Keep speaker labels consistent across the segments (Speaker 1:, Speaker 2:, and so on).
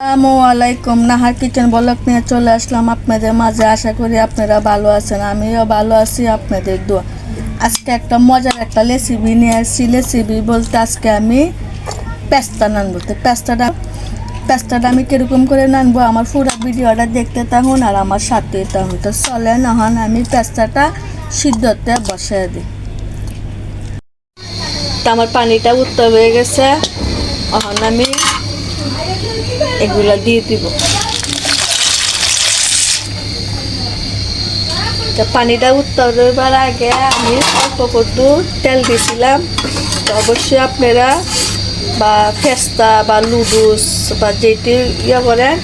Speaker 1: আসসালামু আলাইকুম। Nahar kitchen blog নিয়ে চলে আসলাম আপনাদের মাঝে। আশা করি আপনারা ভালো আছেন, আমিও ভালো আছি আপনাদের দোয়া। আজকে একটা মজার একটা রেসিপি নিয়ে আসছি। রেসিপি বলতে আজকে আমি পেস্তা নানবো। তো পেস্তাটা পেস্তাটা আমি কীরকম করে নানবো? আমার পুরো ভিডিওটা দেখতে থাকুন আর আমার সাথে থাকুন। তো চলে নহন, আমি পেস্তাটা সিদ্ধতে বসায় দিই। আমার পানিটা উত্তর হয়ে গেছে। এখন আমি এগুলো দিয়ে দিব। পানিটা উত্তর দেবার আগে আমি অল্প একটু তেল দিয়েছিলাম অবশ্যই আপনারা বা ফেস্তা বা লুডুস বা যেটি ইয়ে করেন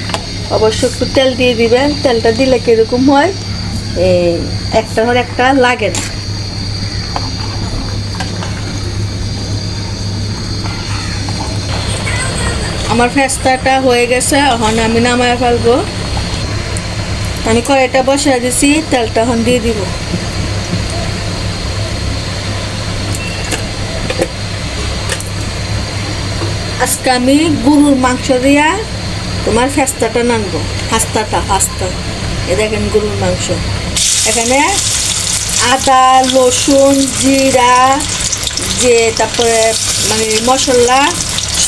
Speaker 1: অবশ্যই একটু তেল দিয়ে দিবেন। তেলটা দিলে কীরকম হয়? এই একটা হর একটা লাগে না। আমার ফেস্তাটা হয়ে গেছে, এখন আমি নামায় ফেলব। আমি কড়াইটা বসিয়ে দিছি, তেলটা এখন দিয়ে দিব। আজকে আমি গরুর মাংস দিয়া তোমার ফেস্তাটা নানবো। হাস্তাটা, হাস্তা। এ দেখেন গরুর মাংস। এখানে আদা, রসুন, জিরা, যে তারপরে মানে মশলা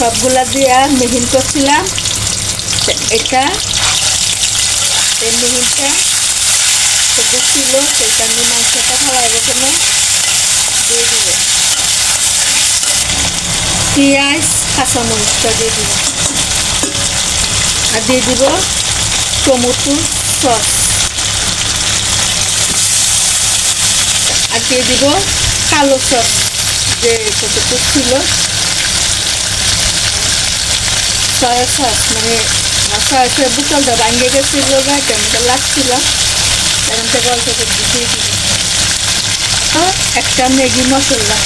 Speaker 1: সবগুলা দিয়ে মিহিন করছিলাম। এটা, এই মিহিনটা একটু ছিল সেটা আমি মাংসটা খাওয়ার জন্য দিয়ে দিব পেঁয়াজ কাঁচামরিচটা দিয়ে দিব। আর দিয়ে দিব টমেটো সস। আর দিয়ে দিব কালো সস, যে কতটুকু ছিল। সয়া সস মানে সয়া সয়া বোতলটা ভাঙে গেছিল গায়ে মতো লাগছিল এখান করে একটা ম্যাগি মশলা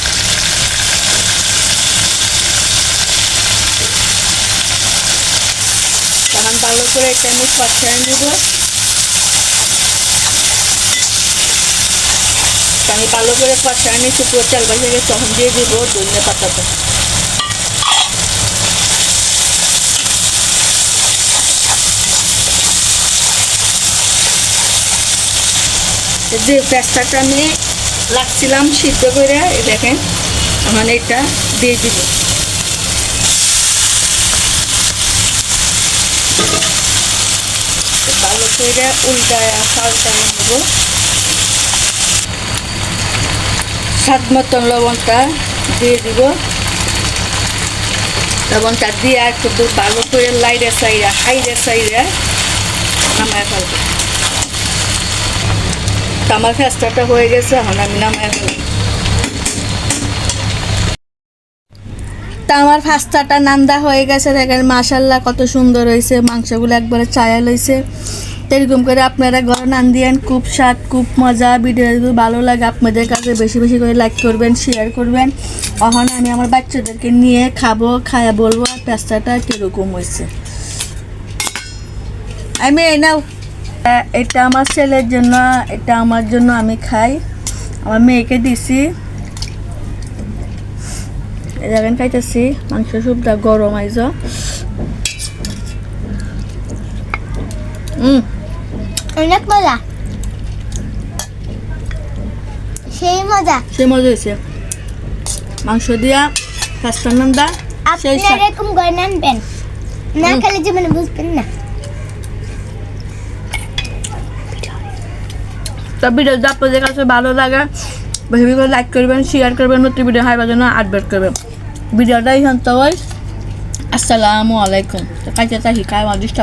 Speaker 1: তখন ভালো করে এটা আমি কষায় নেব আমি ভালো করে নিচ্ছি পুরো চাল গেছে, তখন দিয়ে দিব ধনে পাতাটা। যে পেস্তাটা আমি রাখছিলাম সিদ্ধ করে দেখেন এখন এটা দিয়ে দিব ভালো করে উল্টায়, পাল্টায় নেব। স্বাদ মতন লবণটা দিয়ে দিব। লবণটা দিয়ে একটু ভালো করে লাইরে সাইরা হাইরে সাইরে নামায় ফেলব। আমার ফেস্টাটা হয়ে গেছে এখন আমি ফেলব তা আমার ফাস্তাটা নান্দা হয়ে গেছে, দেখেন মাশাল্লাহ কত সুন্দর হয়েছে, মাংসগুলো একবারে চায়া লইছে। এরকম করে আপনারা ঘরে নান দিয়েন খুব স্বাদ, খুব মজা ভিডিও যদি ভালো লাগে আপনাদের কাছে বেশি বেশি করে লাইক করবেন শেয়ার করবেন। এখন আমি আমার বাচ্চাদেরকে নিয়ে খাব খায়া বলব, আর পেস্তাটা কীরকম হয়েছে। আমি এই নাও। এটা আমার ছেলের জন্য এটা আমার জন্য আমি খাই। আমার মেয়েকে দিছি। এই দেখেন খাইতেছি মাংস সুপটা গরম আইজ।
Speaker 2: অনেক মজা। সেই মজা।
Speaker 1: সে মজা হয়েছে মাংস দিয়া ফার্স্টার নান্দা সেই
Speaker 2: আপনারা এরকম করে নানবেন না খেলে জীবনে বুঝবেন না।
Speaker 1: তো ভিডিও যা আপনাদের কাছে ভালো লাগে, বেশি করে লাইক করবেন শেয়ার করবেন, নতুন ভিডিও হাইবার জন্য আপডেট করবেন। ভিডিওটা এখান তো আসসালামু আলাইকুম। কাজে তাহি ডিস্টার্ব